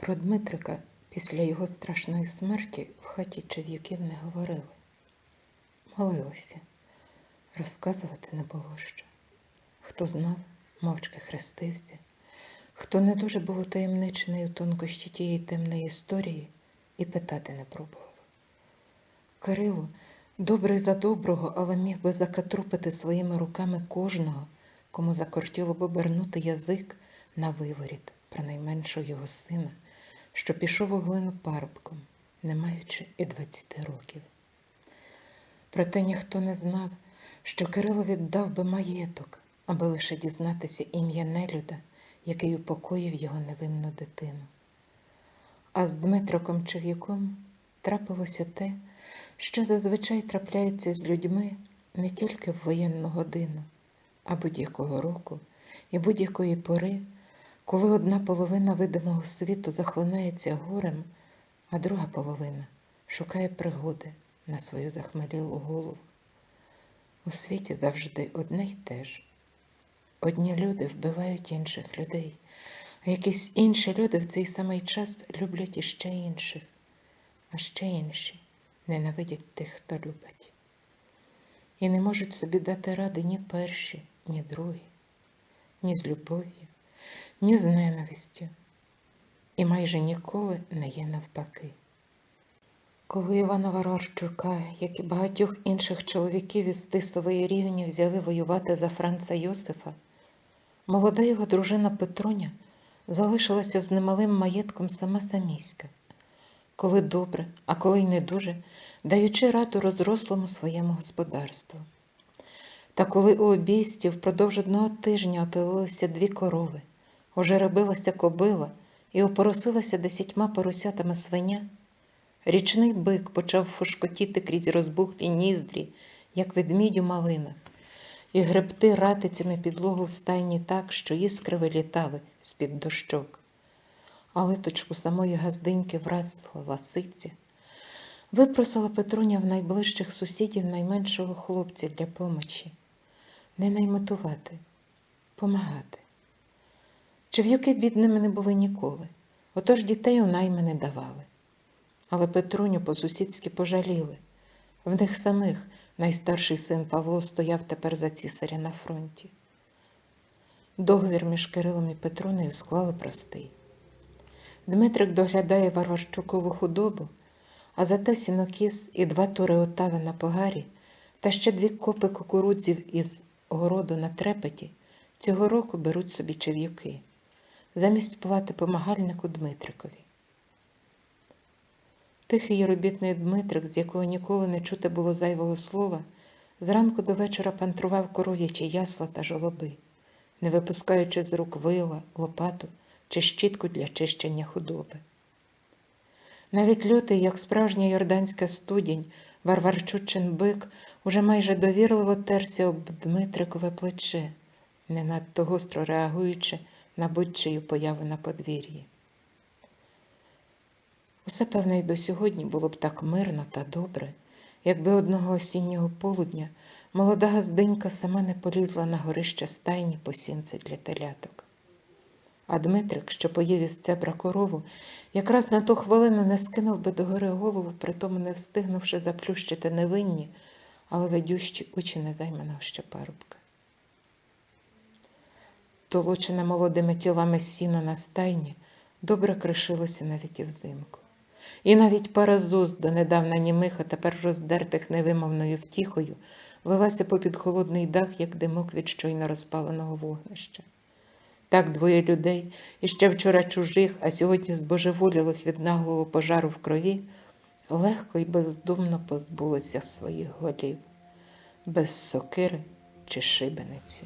Про Дмитрика після його страшної смерті в хаті Чев'юків не говорили. Молилися. Розказувати не було що. Хто знав, мовчки хрестився. Хто не дуже був утаємничений у тонкощі тієї темної історії і питати не пробував. Кирило, добрий за доброго, але міг би закатрупити своїми руками кожного, кому закортіло б обернути язик на виворіт про найменшого його сина, що пішов у парубком, не маючи і двадцяти років. Проте ніхто не знав, що Кирило віддав би маєток, аби лише дізнатися ім'я нелюда, який упокоїв його невинну дитину. А з Дмитроком Чев'яком трапилося те, що зазвичай трапляється з людьми не тільки в воєнну годину, а будь-якого року і будь-якої пори, коли одна половина видимого світу захлинається горем, а друга половина шукає пригоди на свою захмелілу голову. У світі завжди одне й те ж. Одні люди вбивають інших людей, а якісь інші люди в цей самий час люблять іще інших, а ще інші ненавидять тих, хто любить. І не можуть собі дати ради ні перші, ні другі, ні з любов'ю, ні з ненавистю, і майже ніколи не є навпаки. Коли Івана Варварчука, як і багатьох інших чоловіків із Тисової рівні взяли воювати за Франца Йосифа, молода його дружина Петруня залишилася з немалим маєтком сама саміська, коли добре, а коли й не дуже, даючи раду розрослому своєму господарству. Та коли у обійсті впродовж одного тижня отелилися дві корови, ожеребилася кобила і опоросилася десятьма поросятами свиня, Річний бик почав фушкотіти крізь розбухлі ніздрі, як ведмідь у малинах, і гребти ратицями підлогу в стайні так, що іскри вилітали з-під дощок. А литочку самої газдиньки вразила ласиця, випросила Петруня в найближчих сусідів найменшого хлопця для помочі, не найметувати, помагати. Чев'юки бідними не були ніколи, отож дітей у найми не давали але Петруню по-сусідськи пожаліли. В них самих найстарший син Павло стояв тепер за цісаря на фронті. Договір між Кирилом і Петрунею склали простий. Дмитрик доглядає Варварчукову худобу, а зате сінокіс і два тури отави на погарі та ще дві копи кукурудзів із городу на трепеті цього року беруть собі чев'юки замість плати помагальнику Дмитрикові. Тихий робітний Дмитрик, з якого ніколи не чути було зайвого слова, зранку до вечора пантрував коров'ячі ясла та жолоби, не випускаючи з рук вила, лопату чи щітку для чищення худоби. Навіть лютий, як справжня йорданська студінь, Варварчучин бик уже майже довірливо терся об Дмитрикове плече, не надто гостро реагуючи на будь-чию появу на подвір'ї. Усе, певне, й до сьогодні було б так мирно та добре, якби одного осіннього полудня молода газдинька сама не полізла на горище стайні по сінце для теляток. А Дмитрик, що поїв із цебра корову, якраз на ту хвилину не скинув би догори голову, притому не встигнувши заплющити невинні, але ведющі очі незайманого ще парубка. Толочене молодими тілами сіно на стайні добре кришилося навіть і взимку. І навіть пара зуз, донедавна німих, а тепер роздертих невимовною втіхою, велася попід холодний дах, як димок від щойно розпаленого вогнища. Так двоє людей, іще вчора чужих, а сьогодні збожеволілих від наглого пожару в крові, легко і бездумно позбулися своїх голів, без сокири чи шибениці.